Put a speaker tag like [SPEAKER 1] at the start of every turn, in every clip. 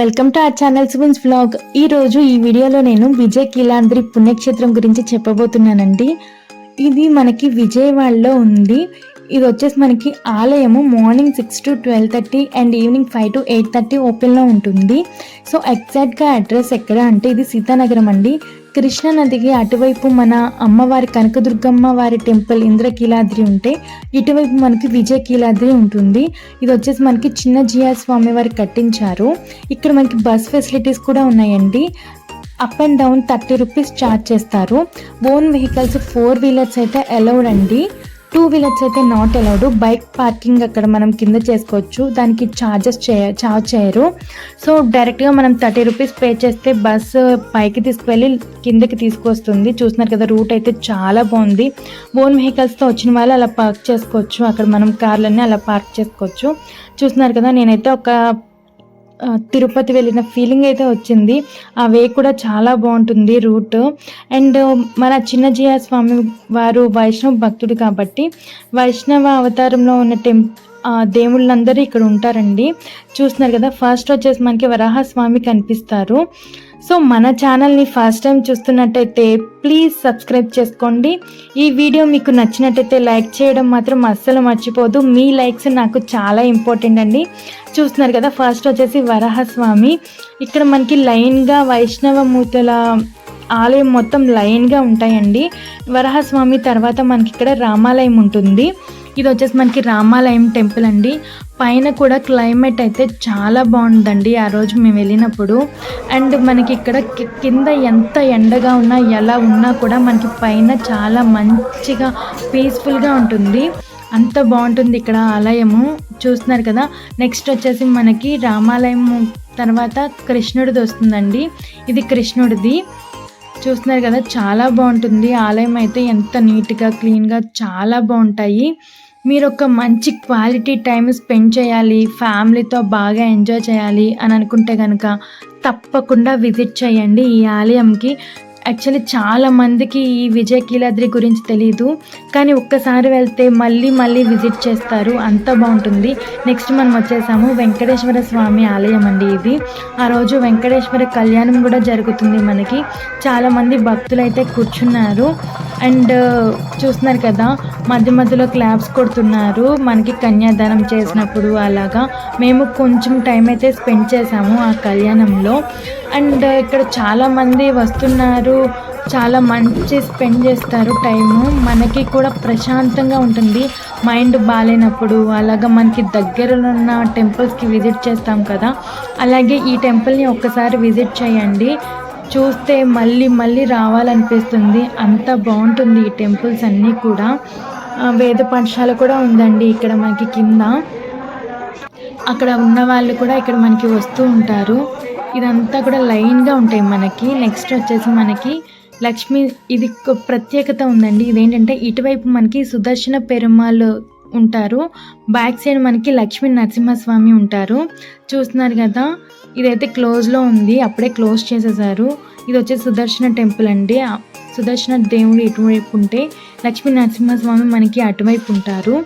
[SPEAKER 1] Welcome to our channel Suvin's vlog ఈ రోజు ఈ వీడియోలో నేను విజయ్ కీలాంద్రి పుణ్యక్షేత్రం గురించి చెప్పబోతున్నానండి. ఇది మనకి విజయవాడలో ఉంది. ఇది వచ్చేసి మనకి ఆలయము morning six to twelve thirty and evening five to eight thirty ఓపెన్లో ఉంటుంది. సో ఎగ్జాక్ట్గా అడ్రస్ ఎక్కడ అంటే ఇది సీతానగరం అండి. కృష్ణా నదికి అటువైపు మన అమ్మవారి కనకదుర్గమ్మ వారి టెంపుల్ ఇంద్రకీలాద్రి ఉంటే ఇటువైపు మనకి విజయ కీలాద్రి ఉంటుంది. ఇది వచ్చేసి మనకి చిన్న జియా స్వామి వారు కట్టించారు. ఇక్కడ మనకి బస్ ఫెసిలిటీస్ కూడా ఉన్నాయండి. Up and down thirty rupees charge చేస్తారు. ఓన్ వెహికల్స్ ఫోర్ వీలర్స్ అయితే అలౌడ్ అండి. టూ వీలర్స్ అయితే నాట్ అలౌడ్ బైక్ పార్కింగ్ అక్కడ మనం కింద చేసుకోవచ్చు. దానికి ఛార్జెస్ చేయ ఛార్జ్ చేయరు. సో డైరెక్ట్గా మనం థర్టీ రూపీస్ పే చేస్తే బస్సు పైకి తీసుకువెళ్ళి కిందకి తీసుకొస్తుంది. చూస్తున్నారు కదా రూట్ అయితే చాలా బాగుంది. ఓన్ వెహికల్స్తో వచ్చిన వాళ్ళు అలా పార్క్ చేసుకోవచ్చు. అక్కడ మనం కార్లన్నీ అలా పార్క్ చేసుకోవచ్చు. చూస్తున్నారు కదా నేనైతే ఒక తిరుపతి వెళ్ళిన ఫీలింగ్ అయితే వచ్చింది. ఆ వే కూడా చాలా బాగుంటుంది రూట్. అండ్ మన చిన్నజీయ స్వామి వారు వైష్ణవ భక్తుడు కాబట్టి వైష్ణవ అవతారంలో ఉన్న టెంప్ దేవుళ్ళందరూ ఇక్కడ ఉంటారండి. చూస్తున్నారు కదా ఫస్ట్ వచ్చేసి మనకి వరాహస్వామి కనిపిస్తారు. సో మన ఛానల్ని ఫస్ట్ టైం చూస్తున్నట్టయితే ప్లీజ్ సబ్స్క్రైబ్ చేసుకోండి. ఈ వీడియో మీకు నచ్చినట్టయితే లైక్ చేయడం మాత్రం అస్సలు మర్చిపోదు. మీ లైక్స్ నాకు చాలా ఇంపార్టెంట్ అండి. చూస్తున్నారు కదా ఫస్ట్ వచ్చేసి వరాహస్వామి. ఇక్కడ మనకి లైన్గా వైష్ణవ మూతల ఆలయం మొత్తం లైన్గా ఉంటాయండి. వరాహస్వామి తర్వాత మనకి ఇక్కడ రామాలయం ఉంటుంది. ఇది వచ్చేసి మనకి రామాలయం టెంపుల్ అండి. పైన కూడా క్లైమేట్ అయితే చాలా బాగుందండి ఆ రోజు మేము వెళ్ళినప్పుడు. అండ్ మనకి ఇక్కడ కింద ఎంత ఎండగా ఉన్నా ఎలా ఉన్నా కూడా మనకి పైన చాలా మంచిగా పీస్ఫుల్గా ఉంటుంది. అంత బాగుంటుంది ఇక్కడ ఆలయము. చూస్తున్నారు కదా నెక్స్ట్ వచ్చేసి మనకి రామాలయం తర్వాత కృష్ణుడిది వస్తుందండి. ఇది కృష్ణుడిది. చూస్తున్నారు కదా చాలా బాగుంటుంది. ఆలయం అయితే ఎంత నీట్గా క్లీన్గా చాలా బాగుంటాయి. మీరు ఒక మంచి క్వాలిటీ టైం స్పెండ్ చేయాలి ఫ్యామిలీతో బాగా ఎంజాయ్ చేయాలి అని అనుకుంటే కనుక తప్పకుండా విజిట్ చేయండి ఈ ఆలయంకి. యాక్చువల్లీ చాలా మందికి ఈ విజయ కీలాద్రి గురించి తెలియదు కానీ ఒక్కసారి వెళ్తే మళ్ళీ మళ్ళీ విజిట్ చేస్తారు. అంత బాగుంటుంది. నెక్స్ట్ మనం వచ్చేసాము. వెంకటేశ్వర స్వామి ఆలయం అండి ఇది. ఆ రోజు వెంకటేశ్వర కళ్యాణం కూడా జరుగుతుంది మనకి. చాలామంది భక్తులు అయితే కూర్చున్నారు. అండ్ చూస్తున్నారు కదా మధ్య మధ్యలో క్లాప్స్ కొడుతున్నారు. మనకి కన్యాదానం చేసినప్పుడు అలాగా. మేము కొంచెం టైం అయితే స్పెండ్ చేసాము ఆ కళ్యాణంలో. అండ్ ఇక్కడ చాలా మంది వస్తున్నారు. చాలా మంచి స్పెండ్ చేస్తారు టైము. మనకి కూడా ప్రశాంతంగా ఉంటుంది. మైండ్ బాగాలేనప్పుడు అలాగా మనకి దగ్గరలో ఉన్న టెంపుల్స్కి విజిట్ చేస్తాం కదా. అలాగే ఈ టెంపుల్ని ఒక్కసారి విజిట్ చేయండి. చూస్తే మళ్ళీ మళ్ళీ రావాలనిపిస్తుంది. అంత బాగుంటుంది ఈ టెంపుల్స్ అన్నీ కూడా. వేద పాఠశాల కూడా ఉందండి ఇక్కడ మనకి కింద. అక్కడ ఉన్న వాళ్ళు కూడా ఇక్కడ మనకి వస్తూ ఉంటారు. ఇదంతా కూడా లైన్గా ఉంటాయి మనకి. నెక్స్ట్ వచ్చేసి మనకి లక్ష్మి ఇది ఒక ప్రత్యేకత ఉందండి. ఇదేంటంటే ఇటువైపు మనకి సుదర్శన పెరుమాళ్ళు ఉంటారు. బ్యాక్ సైడ్ మనకి లక్ష్మీ నరసింహస్వామి ఉంటారు. చూస్తున్నారు కదా ఇదైతే క్లోజ్లో ఉంది. అప్పుడే క్లోజ్ చేసేసారు. ఇది వచ్చేసి సుదర్శన టెంపుల్ అండి. సుదర్శన దేవుడు ఇటువైపు ఉంటే లక్ష్మీ నరసింహస్వామి మనకి అటువైపు ఉంటారు.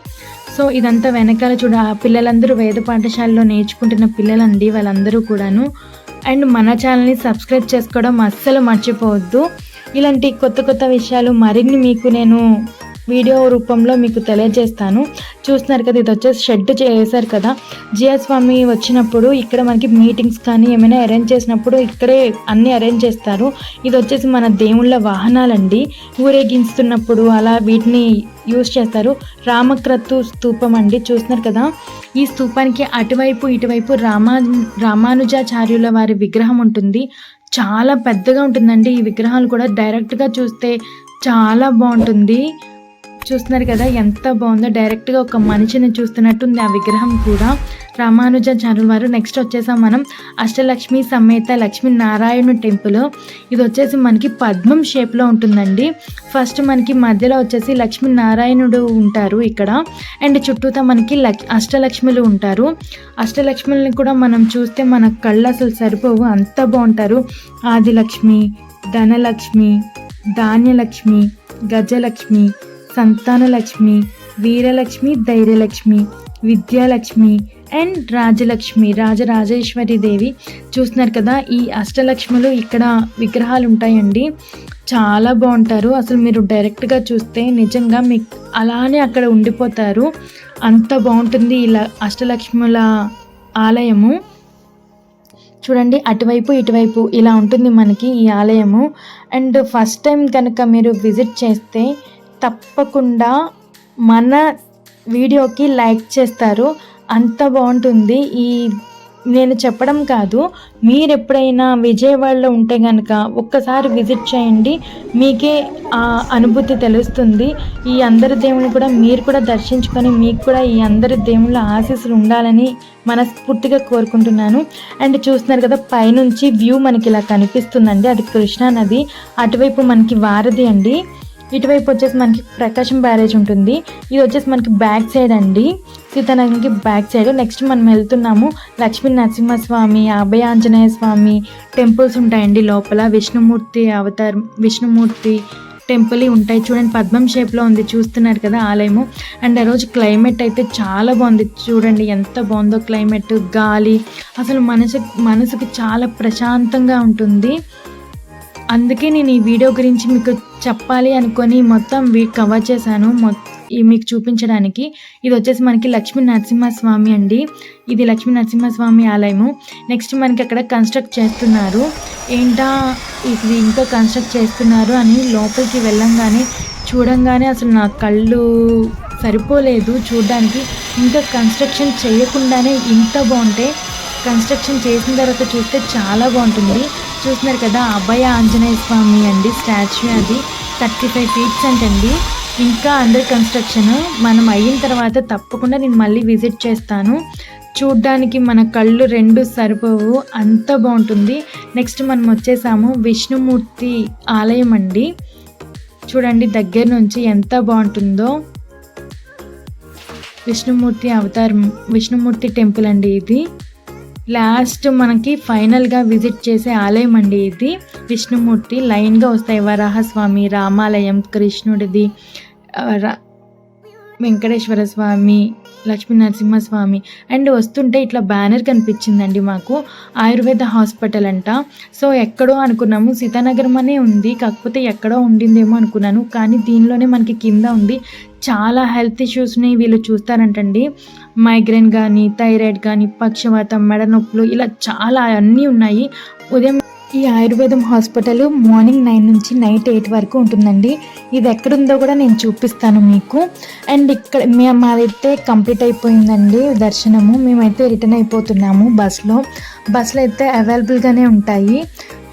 [SPEAKER 1] సో ఇదంతా వెనకాల చూడ ఆ పిల్లలందరూ వేద పాఠశాలలో నేర్చుకుంటున్న పిల్లలండి వాళ్ళందరూ కూడాను. అండ్ మన ఛానల్ని సబ్స్క్రైబ్ చేసుకోవడం అస్సలు మర్చిపోవద్దు. ఇలాంటి కొత్త కొత్త విషయాలు మరిన్ని మీకు నేను వీడియో రూపంలో మీకు తెలియజేస్తాను. చూస్తున్నారు కదా ఇది వచ్చేసి షెడ్ చేశారు కదా. జియా స్వామి వచ్చినప్పుడు ఇక్కడ మనకి మీటింగ్స్ కానీ ఏమైనా అరేంజ్ చేసినప్పుడు ఇక్కడే అన్నీ అరేంజ్ చేస్తారు. ఇది వచ్చేసి మన దేవుళ్ళ వాహనాలండి. ఊరేగించుతున్నప్పుడు అలా వీటిని యూస్ చేస్తారు. రామక్రతు స్తూపం అండి చూస్తున్నారు కదా. ఈ స్తూపానికి అటువైపు ఇటువైపు రామా రామానుజాచార్యుల వారి విగ్రహం ఉంటుంది. చాలా పెద్దగా ఉంటుందండి ఈ విగ్రహాలు కూడా. డైరెక్ట్గా చూస్తే చాలా బాగుంటుంది. చూస్తున్నారు కదా ఎంత బాగుందో. డైరెక్ట్గా ఒక మనిషిని చూస్తున్నట్టుంది ఆ విగ్రహం కూడా. రామానుజాచార్యుల వారు. నెక్స్ట్ వచ్చేసాం మనం. అష్టలక్ష్మి సమేత లక్ష్మీ నారాయణ టెంపుల్ ఇది వచ్చేసి మనకి పద్మం షేప్లో ఉంటుందండి. ఫస్ట్ మనకి మధ్యలో వచ్చేసి లక్ష్మీ నారాయణుడు ఉంటారు ఇక్కడ. అండ్ చుట్టూతా మనకి లక్ అష్టలక్ష్మిలు ఉంటారు. అష్టలక్ష్మిని కూడా మనం చూస్తే మన కళ్ళు అసలు సరిపోవు. అంత బాగుంటారు. ఆదిలక్ష్మి ధనలక్ష్మి ధాన్యలక్ష్మి గజలక్ష్మి సంతానలక్ష్మి వీరలక్ష్మి ధైర్యలక్ష్మి విద్యాలక్ష్మి అండ్ రాజలక్ష్మి రాజరాజేశ్వరి దేవి. చూస్తున్నారు కదా ఈ అష్టలక్ష్ములు ఇక్కడ విగ్రహాలు ఉంటాయండి చాలా బాగుంటారు. అసలు మీరు డైరెక్ట్గా చూస్తే నిజంగా మీకు అలానే అక్కడ ఉండిపోతారు. అంత బాగుంటుంది ఇలా అష్టలక్ష్ముల ఆలయము. చూడండి అటువైపు ఇటువైపు ఇలా ఉంటుంది మనకి ఈ ఆలయము. అండ్ ఫస్ట్ టైం కనుక మీరు విజిట్ చేస్తే తప్పకుండా మన వీడియోకి లైక్ చేస్తారు. అంత బాగుంటుంది. ఈ నేను చెప్పడం కాదు. మీరు ఎప్పుడైనా విజయవాడలో ఉంటే కనుక ఒక్కసారి విజిట్ చేయండి. మీకే ఆ అనుభూతి తెలుస్తుంది. ఈ అందరి దేవుని కూడా మీరు కూడా దర్శించుకొని మీకు కూడా ఈ అందరి దేవుళ్ళ ఆశీస్సులు ఉండాలని మనస్ఫూర్తిగా కోరుకుంటున్నాను. అండ్ చూస్తున్నారు కదా పైనుంచి వ్యూ మనకి ఇలా కనిపిస్తుందండి. అది కృష్ణా నది అటువైపు మనకి వారధి అండి. ఇటువైపు వచ్చేసి మనకి ప్రకాశం బ్యారేజ్ ఉంటుంది. ఇది వచ్చేసి మనకి బ్యాక్ సైడ్ అండి. సీతానగరంకి బ్యాక్ సైడ్. నెక్స్ట్ మనం వెళ్తున్నాము లక్ష్మీ నరసింహస్వామి అభయ ఆంజనేయ స్వామి టెంపుల్స్ ఉంటాయండి లోపల. విష్ణుమూర్తి అవతారం విష్ణుమూర్తి టెంపుల్ ఉంటాయి. చూడండి పద్మం షేప్లో ఉంది. చూస్తున్నారు కదా ఆలయము. అండ్ ఆ రోజు క్లైమేట్ అయితే చాలా బాగుంది. చూడండి ఎంత బాగుందో క్లైమేట్. గాలి. అసలు మనసు మనసుకి చాలా ప్రశాంతంగా ఉంటుంది. అందుకే నేను ఈ వీడియో గురించి మీకు చెప్పాలి అనుకొని మొత్తం వీ- కవర్ చేశాను. మొ- మీకు చూపించడానికి. ఇది వచ్చేసి మనకి లక్ష్మీ నరసింహస్వామి అండి. ఇది లక్ష్మీ నరసింహస్వామి ఆలయము. నెక్స్ట్ మనకి అక్కడ కన్స్ట్రక్ట్ చేస్తున్నారు. ఏంటా ఇది ఇంకా కన్స్ట్రక్ట్ చేస్తున్నారు అని లోపలికి వెళ్ళంగానే చూడంగానే అసలు నా కళ్ళు సరిపోలేదు. చూడడానికి ఇంకా కన్స్ట్రక్షన్ చేయకుండానే ఇంత బాగుంటే కన్స్ట్రక్షన్ చేసిన తర్వాత చూస్తే చాలా బాగుంటుంది. చూస్తున్నారు కదా అభయ ఆంజనేయ స్వామి అండి స్టాచ్యూ అది. థర్టీ ఫైవ్ ఫీట్స్ అంటండి. ఇంకా అండర్ కన్స్ట్రక్షన్ మనం అయిన తర్వాత తప్పకుండా నేను మళ్ళీ విజిట్ చేస్తాను. చూడ్డానికి మన కళ్ళు రెండు సరిపోవు అంత బాగుంటుంది. నెక్స్ట్ మనం వచ్చేసాము విష్ణుమూర్తి ఆలయం అండి. చూడండి దగ్గర నుంచి ఎంత బాగుంటుందో. విష్ణుమూర్తి అవతారం విష్ణుమూర్తి టెంపుల్ అండి ఇది. లాస్ట్ మనకి ఫైనల్గా విజిట్ చేసే ఆలయం అండి ఇది. విష్ణుమూర్తి లైన్గా వస్తాయి. వరాహస్వామి రామాలయం కృష్ణుడిది రా- వెంకటేశ్వర స్వామి లక్ష్మీ నరసింహస్వామి అండ్ వస్తుంటే ఇట్లా బ్యానర్ కనిపించిందండి మాకు. ఆయుర్వేద హాస్పిటల్ అంట. సో ఎక్కడో అనుకున్నాము. సీతానగరం అనే ఉంది. కాకపోతే ఎక్కడో ఉండిందేమో అనుకున్నాను. కానీ దీనిలోనే మనకి కింద ఉంది. చాలా హెల్త్ ఇష్యూస్ని వీళ్ళు చూస్తారంటండి. మైగ్రేన్ కానీ థైరాయిడ్ కానీ పక్షవాతం మెడ నొప్పులు ఇలా చాలా అన్నీ ఉన్నాయి. ఉదయం ఈ ఆయుర్వేదం హాస్పిటల్ మార్నింగ్ నైన్ నుంచి నైట్ ఎయిట్ వరకు ఉంటుందండి. ఇది ఎక్కడుందో కూడా నేను చూపిస్తాను మీకు. అండ్ ఇక్కడ మేము మాదైతే కంప్లీట్ అయిపోయిందండి దర్శనము. మేమైతే రిటర్న్ అయిపోతున్నాము బస్లో బస్సులు అయితే అవైలబుల్గానే ఉంటాయి.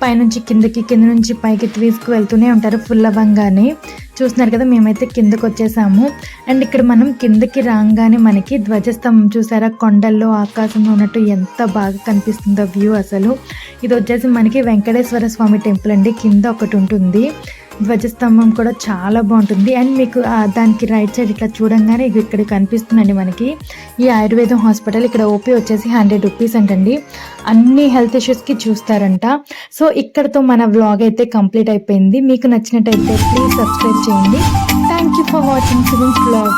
[SPEAKER 1] పైనుంచి కిందకి కింద నుంచి పైకి తీసుకువెళ్తూనే ఉంటారు ఫుల్ అవ్వంగానే. చూస్తున్నారు కదా మేమైతే కిందకు వచ్చేసాము. అండ్ ఇక్కడ మనం కిందకి రాగానే మనకి ధ్వజస్తంభం చూసారా? కొండల్లో ఆకాశంలో ఉన్నట్టు ఎంత బాగా కనిపిస్తుందో వ్యూ అసలు. ఇది వచ్చేసి మనకి వెంకటేశ్వర స్వామి టెంపుల్ అండి. కింద ఒకటి ఉంటుంది. ధ్వజస్తంభం కూడా చాలా బాగుంటుంది. అండ్ మీకు దానికి రైట్ సైడ్ ఇట్లా చూడంగానే ఇది ఇక్కడ కనిపిస్తుందండి మనకి. ఈ ఆయుర్వేదం హాస్పిటల్ ఇక్కడ ఓపీ వచ్చేసి హండ్రెడ్ రూపీస్ అంటండి. అన్ని హెల్త్ ఇష్యూస్కి చూస్తారంట. సో ఇక్కడతో మన వ్లాగ్ అయితే కంప్లీట్ అయిపోయింది. మీకు నచ్చినట్టయితే ప్లీజ్ సబ్స్క్రైబ్ చేయండి. Thank you for watching Sivin's vlog